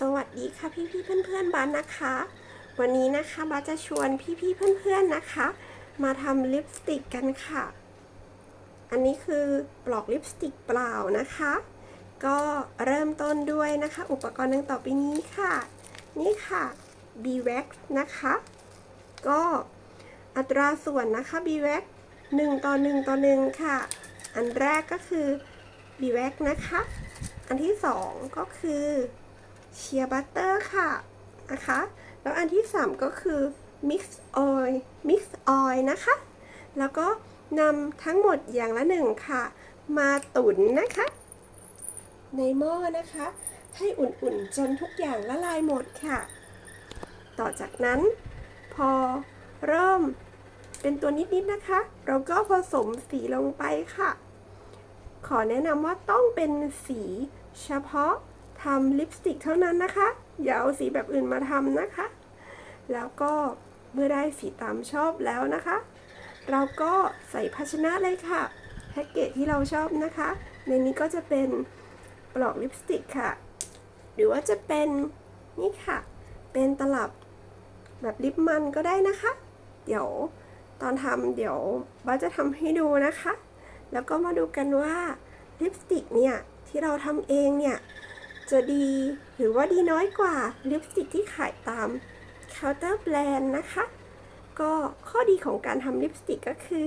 สวัสดีค่ะพี่ๆเพื่อนๆบ้านนะคะ วันนี้นะคะบ้าจะชวนพี่ๆเพื่อนๆนนะคะ มาทำลิปสติกกันค่ะ อันนี้คือปลอกลิปสติกเปล่านะคะ ก็เริ่มต้นด้วยนะคะ อุปกรณ์ดังต่อไปนี้ค่ะ นี่ค่ะ b w a x นะคะ ก็อัตราส่วนนะคะ b w a x 1ต่อ1ต่อ1ค่ะ อันแรกก็คือ b w a x นะคะ อันที่สองก็คือ เชียร์บัตเตอร์ค่ะนะคะ แล้วอันที่ 3 ก็คือ mix oil mix oil นะคะ แล้วก็นำทั้งหมดอย่างละหนึ่งค่ะ มาตุ๋นนะคะ ในหม้อนะคะ ให้อุ่นๆจนทุกอย่างละลายหมดค่ะ ต่อจากนั้นพอเริ่มเป็นตัวนิดๆนะคะ เราก็ผสมสีลงไปค่ะ ขอแนะนำว่าต้องเป็นสีเฉพาะ ทำลิปสติกเท่านั้นนะคะ อย่าเอาสีแบบอื่นมาทำนะคะ แล้วก็เมื่อได้สีตามชอบแล้วนะคะ เราก็ใส่ภาชนะเลยค่ะแพ็กเกจที่เราชอบนะคะ ในนี้ก็จะเป็นปลอกลิปสติกค่ะ หรือว่าจะเป็นนี่ค่ะ เป็นตลับแบบลิปมันก็ได้นะคะ เดี๋ยวตอนทำเดี๋ยวบ้าจะทำให้ดูนะคะ แล้วก็มาดูกันว่าลิปสติกเนี่ยที่เราทำเองเนี่ย จะดีหรือว่าดีน้อยกว่าลิปสติกที่ขายตามเคาน์เตอร์แบรนด์นะคะ ก็ข้อดีของการทำลิปสติกก็คือ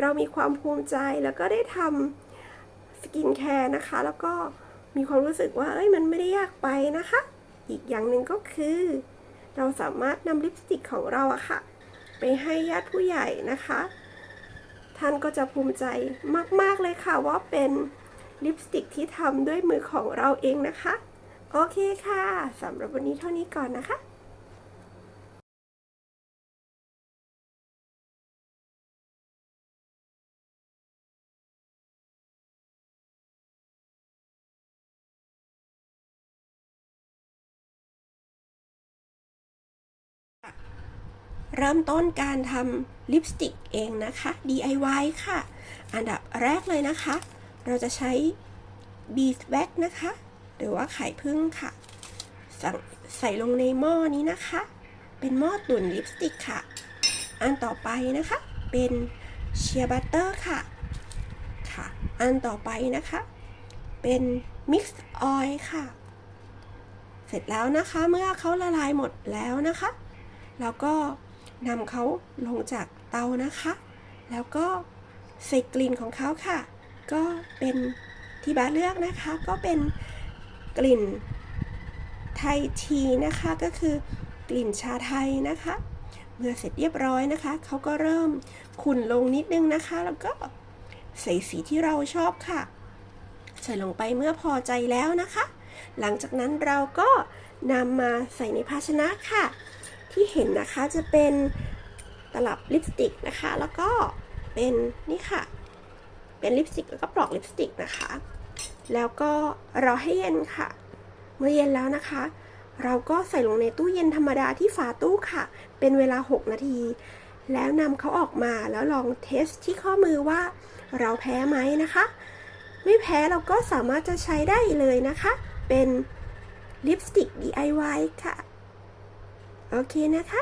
เรามีความภูมิใจแล้วก็ได้ทำสกินแคร์นะคะ แล้วก็มีความรู้สึกว่าเอ้ยมันไม่ได้ยากไปนะคะ อีกอย่างหนึ่งก็คือ เราสามารถนำลิปสติกของเราอะค่ะ ไปให้ญาติผู้ใหญ่นะคะ ท่านก็จะภูมิใจมาก ๆ เลยค่ะว่าเป็น ลิปสติกที่ทำด้วยมือของเราเองนะคะ โอเคค่ะสำหรับวันนี้เท่านี้ก่อนนะคะเริ่มต้นการทำลิปสติกเองนะคะ DIY ค่ะ อันดับแรกเลยนะคะ เราจะใช้ beeswax นะคะ หรือว่าไข่พึ่งค่ะสั่งใส่ลงในหม้อนี้นะคะ เป็นหม้อตุ๋นลิปสติกค่ะ อันต่อไปนะคะ เป็นเชียร์บัตเตอร์ค่ะ ค่ะ อันต่อไปนะคะ เป็น mix oil ค่ะ เสร็จแล้วนะคะ เมื่อเขาละลายหมดแล้วนะคะแล้วก็นำเขาลงจากเตานะคะ แล้วก็ใส่กลิ่นของเขาค่ะ ก็เป็นที่บ้านเลือกนะคะก็เป็นกลิ่นไทยทีนะคะก็คือกลิ่นชาไทยนะคะ เมื่อเสร็จเรียบร้อยนะคะเขาก็เริ่มขุ่นลงนิดนึงนะคะ แล้วก็ใส่สีที่เราชอบค่ะ ใส่ลงไปเมื่อพอใจแล้วนะคะ หลังจากนั้นเราก็นำมาใส่ในภาชนะค่ะ ที่เห็นนะคะจะเป็นตลับลิปสติกนะคะ แล้วก็เป็นนี่ค่ะ เป็นลิปสติกแล้วก็ปลอกลิปสติกนะคะ แล้วก็รอให้เย็นค่ะ เมื่อเย็นแล้วนะคะ เราก็ใส่ลงในตู้เย็นธรรมดาที่ฝาตู้ค่ะ เป็นเวลา 6 นาที แล้วนำเขาออกมาแล้วลองเทสที่ข้อมือว่า เราแพ้ไหมนะคะ ไม่แพ้เราก็สามารถจะใช้ได้เลยนะคะ เป็นลิปสติก DIY ค่ะ โอเคนะคะ